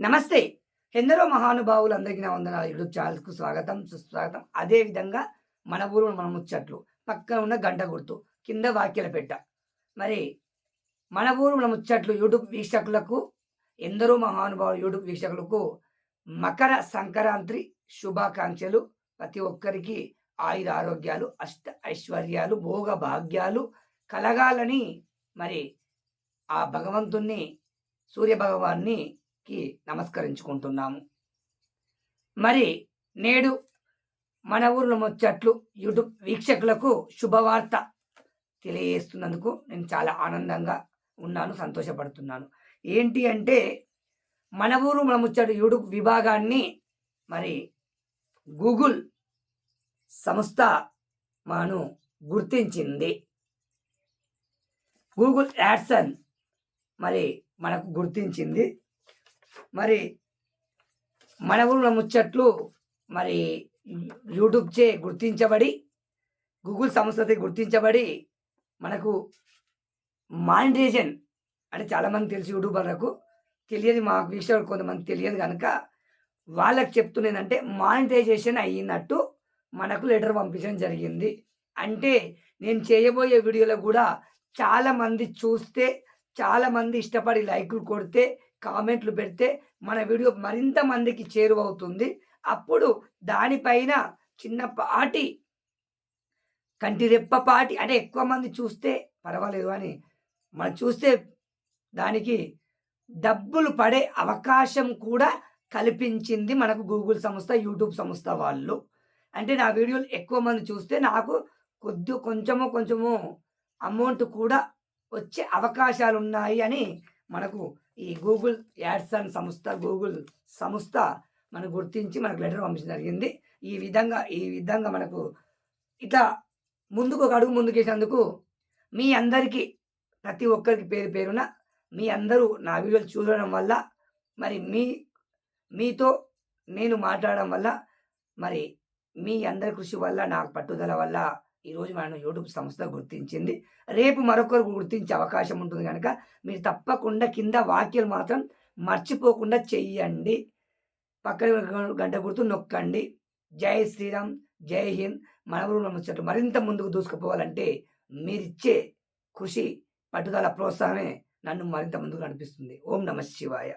నమస్తే. ఎందరో మహానుభావులందరికీ నా వందనాలు. యూట్యూబ్ ఛానల్కు స్వాగతం సుస్వాగతం. అదే విధంగా మన ఊరు మన ముచ్చట్లు. పక్కన ఉన్న గంట గుర్తు కింద వాక్యల పెట్ట. మరి మన ఊరు మన ముచ్చట్లు యూట్యూబ్ వీక్షకులకు ఎందరో మహానుభావులు యూట్యూబ్ వీక్షకులకు మకర సంక్రాంతి శుభాకాంక్షలు. ప్రతి ఒక్కరికి ఆయుర ఆరోగ్యాలు అష్ట ఐశ్వర్యాలు భోగ భాగ్యాలు కలగాలని మరి ఆ భగవంతుణ్ణి సూర్య భగవాన్ని కి నమస్కరించుకుంటున్నాము. మరి నేడు మన ఊర్లో ముచ్చట్లు యూట్యూబ్ వీక్షకులకు శుభవార్త తెలియజేస్తున్నందుకు నేను చాలా ఆనందంగా ఉన్నాను సంతోషపడుతున్నాను. ఏంటి అంటే మన ఊరు మన ముచ్చట్లు యూట్యూబ్ విభాగాన్ని మరి గూగుల్ సంస్థ మాను గుర్తించింది. గూగుల్ యాడ్సన్ మరి మనకు గుర్తించింది. మరి మన ఊళ్ళో ముచ్చట్లు మరి యూట్యూబ్ చే గుర్తించబడి గూగుల్ సంస్థతో గుర్తించబడి మనకు మానిటైజేషన్ అంటే చాలామంది తెలుసు యూట్యూబర్లకు. తెలియదు మా వీక్షకులు కొంతమంది తెలియదు కనుక వాళ్ళకి చెప్తున్నదంటే మానిటైజేషన్ అయ్యినట్టు మనకు లెటర్ పంపించడం జరిగింది. అంటే నేను చేయబోయే వీడియోలో కూడా చాలామంది చూస్తే చాలామంది ఇష్టపడి లైక్లు కొడితే కామెంట్లు పెడితే మన వీడియో మరింత మందికి చేరువవుతుంది. అప్పుడు దానిపైన చిన్నపాటి కంటి రెప్పపాటి అంటే ఎక్కువ మంది చూస్తే పర్వాలేదు అని మనం చూస్తే దానికి డబ్బులు పడే అవకాశం కూడా కల్పించింది మనకు గూగుల్ సంస్థ యూట్యూబ్ సంస్థ వాళ్ళు. అంటే నా వీడియోలు ఎక్కువ మంది చూస్తే నాకు కొద్ది కొంచెము కొంచెము అమౌంట్ కూడా వచ్చే అవకాశాలు ఉన్నాయి అని మనకు ఈ గూగుల్ యాడ్సన్ సంస్థ గూగుల్ సంస్థ మనకు గుర్తించి మనకు లెటర్ పంపించడం జరిగింది. ఈ విధంగా ఈ విధంగా మనకు ఇట్లా ముందుకు ఒక అడుగు ముందుకేసినందుకు మీ అందరికీ ప్రతి ఒక్కరికి పేరు పేరున మీ అందరూ నా వీడియోలు చూడడం వల్ల మరి మీ మీతో నేను మాట్లాడడం వల్ల మరి మీ అందరి కృషి వల్ల నాకు పట్టుదల వల్ల ఈరోజు మనం యూట్యూబ్ సంస్థ గుర్తించింది. రేపు మరొకరు గుర్తించే అవకాశం ఉంటుంది కనుక మీరు తప్పకుండా కింద వాక్యాలు మాత్రం మర్చిపోకుండా చెయ్యండి. పక్కన గంట గుర్తు నొక్కండి. జై శ్రీరామ్ జై హింద్. మన ఊరు మరింత ముందుకు దూసుకుపోవాలంటే మీరిచ్చే కృషి పట్టుదల ప్రోత్సాహమే నన్ను మరింత ముందుకు నడిపిస్తుంది. ఓం నమ శివాయ.